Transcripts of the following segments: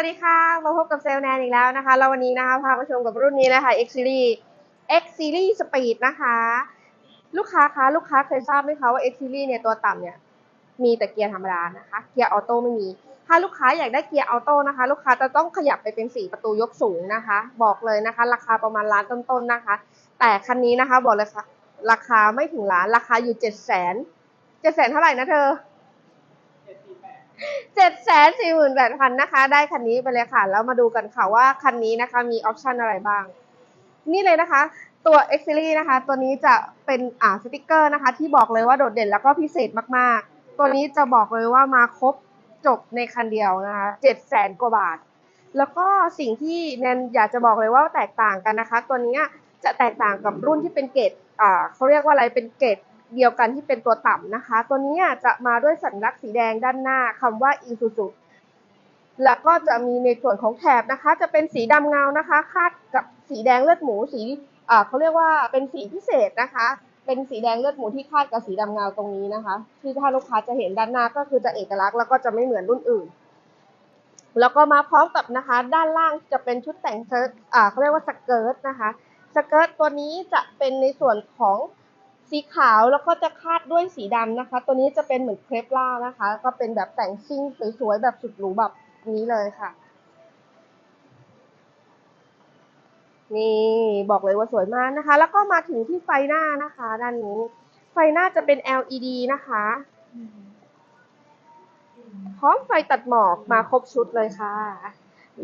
วัสดีค่ะ มาพบกับเซลแนนอีกแล้วนะคะแล้ววันนี้นะคะพามาชมกับรุ่นนี้นะคะ X Series X Series Speed นะคะ ลูกค้าคะลูกค้าเคยทราบไหมคะว่า X Series เนี่ยตัวต่ำเนี่ยมีแต่เกียร์ธรรมดานะคะ เกียร์ออโต้ไม่มี ถ้าลูกค้าอยากได้เกียร์ออโต้นะคะ ลูกค้าจะต้องขยับไปเป็น 4 ประตูยกสูงนะคะ บอกเลยนะคะ ราคาประมาณล้านต้นๆนะคะ แต่คันนี้นะคะบอกเลยค่ะ ราคาไม่ถึงล้าน ราคาอยู่ 7 0 0 0 0 0 7 0 0 0 0เท่าไหร่นะเธอ เจ็ดแสนสี่หมื่นแปดพันนะคะ ได้คันนี้ไปเลยค่ะ แล้วมาดูกันค่ะว่าคันนี้นะคะมีออปชันอะไรบ้าง นี่เลยนะคะ ตัว X Series นะคะ ตัวนี้จะเป็นอ่าสติกเกอร์นะคะ ที่บอกเลยว่าโดดเด่นแล้วก็พิเศษมากๆ ตัวนี้จะบอกเลยว่ามาครบจบในคันเดียวนะคะเจ็ดแสนกว่าบาท แล้วก็สิ่งที่แนนอยากจะบอกเลยว่าแตกต่างกันนะคะ ตัวนี้จะแตกต่างกับรุ่นที่เป็นเกรดอ่าเขาเรียกว่าอะไรเป็นเกรด เดียวกันที่เป็นตัวต่ำนะคะ ตัวนี้จะมาด้วยสัญลักษณ์สีแดงด้านหน้าคำว่า Isuzu แล้วก็จะมีในส่วนของแถบนะคะ จะเป็นสีดำเงานะคะ คาดกับสีแดงเลือดหมูสีเขาเรียกว่าเป็นสีพิเศษนะคะ เป็นสีแดงเลือดหมูที่คาดกับสีดำเงาตรงนี้นะคะ ที่ถ้าลูกค้าจะเห็นด้านหน้าก็คือจะเอกลักษณ์แล้วก็จะไม่เหมือนรุ่นอื่น แล้วก็มาพร้อมกับนะคะ ด้านล่างจะเป็นชุดแต่งเชิ้ตอ่าเขาเรียกว่าสเกิร์ตนะคะ สเกิร์ตตัวนี้จะเป็นในส่วนของ สีขาวแล้วก็จะคาดด้วยสีดำนะคะ ตัวนี้จะเป็นเหมือนเครปล่านะคะ ก็เป็นแบบแต่งซิ่งสวยๆแบบสุดหรูแบบนี้เลยค่ะ นี่บอกเลยว่าสวยมากนะคะ แล้วก็มาถึงที่ไฟหน้านะคะ ด้านนี้ ไฟหน้าจะเป็น LED นะคะพร้อมไฟตัดหมอกมาครบชุดเลยค่ะ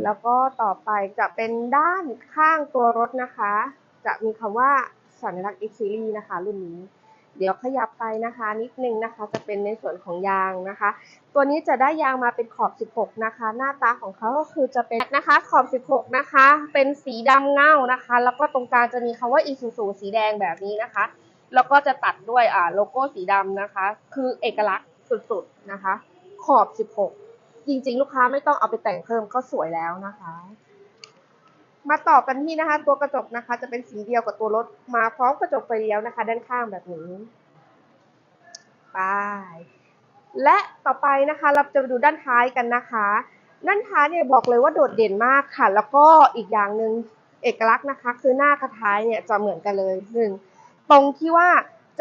แล้วก็ต่อไปจะเป็นด้านข้างตัวรถนะคะ จะมีคำว่า สัญลักษณ์ X Series นะคะ รุ่นนี้ เดี๋ยวขยับไปนะคะ นิดนึงนะคะ จะเป็นในส่วนของยางนะคะ ตัวนี้จะได้ยางมาเป็นขอบ 16 นะคะ หน้าตาของเขาก็คือจะเป็นนะคะขอบ 16 นะคะ เป็นสีดำเงานะคะ แล้วก็ตรงกลางจะมีคำว่า Isuzu สีแดงแบบนี้นะคะ แล้วก็จะตัดด้วยอ่าโลโก้สีดำนะคะ คือเอกลักษณ์สุดๆนะคะ ขอบ 16 จริงๆ ลูกค้าไม่ต้องเอาไปแต่งเพิ่มก็สวยแล้วนะคะ มาต่อกันที่นะคะ ตัวกระจกนะคะ จะเป็นสีเดียวกับตัวรถมาพร้อมกระจกไฟเลี้ยวนะคะ ด้านข้างแบบนี้ไปและต่อไปนะคะเราจะไปดูด้านท้ายกันนะคะ ด้านท้ายเนี่ยบอกเลยว่าโดดเด่นมากค่ะ แล้วก็อีกอย่างหนึ่งเอกลักษณ์นะคะ คือหน้ากับท้ายเนี่ยจะเหมือนกันเลยหนึ่งตรงที่ว่า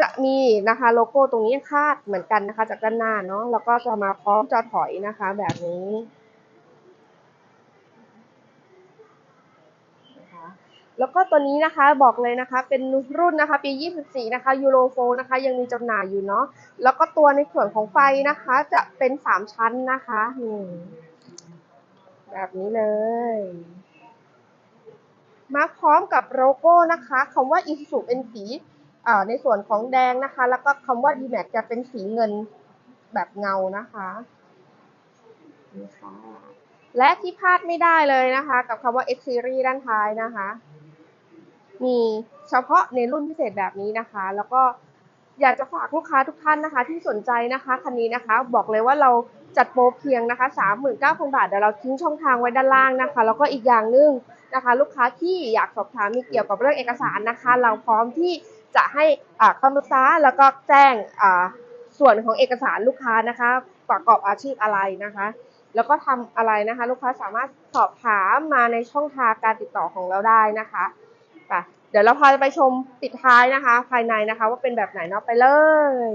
จะมีนะคะโลโก้ตรงนี้คาดเหมือนกันนะคะ จากด้านหน้าเนาะแล้วก็จะมาพร้อมจอถอยนะคะ แบบนี้นะคะ แล้วก็ตัวนี้นะคะบอกเลยนะคะ เป็นรุ่นนะคะปี 24 นะคะยูโรโฟนะคะ ยังมีจำหน่ายอยู่เนาะแล้วก็ตัวในส่วนของไฟนะคะ จะเป็น 3 ชั้นนะคะนี่แบบนี้เลย มาพร้อมกับโลโก้นะคะคำว่า Isuzu เป็นสีในส่วนของแดงนะคะ แล้วก็คำว่า D-Max จะเป็นสีเงินแบบเงานะคะนี่ค่ะ และที่พลาดไม่ได้เลยนะคะ กับคำว่า X Series ด้านท้ายนะคะ มีเฉพาะในรุ่นพิเศษแบบนี้นะคะ แล้วก็อยากจะฝากลูกค้าทุกท่านนะคะ ที่สนใจนะคะคันนี้นะคะ บอกเลยว่าเราจัดโปรเพียงนะคะ 39,000 บาทเดี๋ยวเราทิ้งช่องทางไว้ด้านล่างนะคะ แล้วก็อีกอย่างหนึ่งนะคะ ลูกค้าที่อยากสอบถามมีเกี่ยวกับเรื่องเอกสารนะคะ เราพร้อมที่จะให้คำปรึกษาแล้วก็แจ้งส่วนของเอกสารลูกค้านะคะ ประกอบอาชีพอะไรนะคะ แล้วก็ทำอะไรนะคะ ลูกค้าสามารถสอบถามมาในช่องทางการติดต่อของเราได้นะคะเดี๋ยวเราพาไปชมปิดท้ายนะคะ ภายในนะคะ ว่าเป็นแบบไหนเนาะไปเลย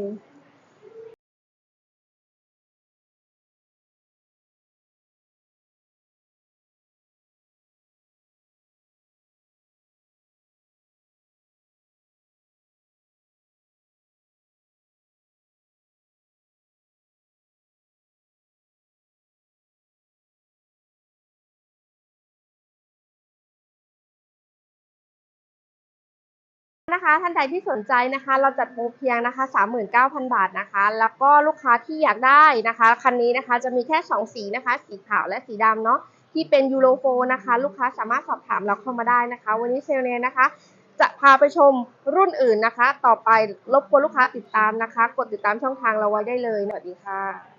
นะคะท่านใดที่สนใจนะคะ เราจัดโปรเพียงนะคะ 39,000 บาทนะคะ แล้วก็ลูกค้าที่อยากได้นะคะ คันนี้นะคะจะมีแค่ 2 สีนะคะ สีขาวและสีดำเนาะที่เป็นยูโรโฟนะคะ ลูกค้าสามารถสอบถามเราเข้ามาได้นะคะ วันนี้เซลเนนะคะ จะพาไปชมรุ่นอื่นนะคะ ต่อไปรบกวนลูกค้าติดตามนะคะ กดติดตามช่องทางเราไว้ได้เลยสวัสดีค่ะ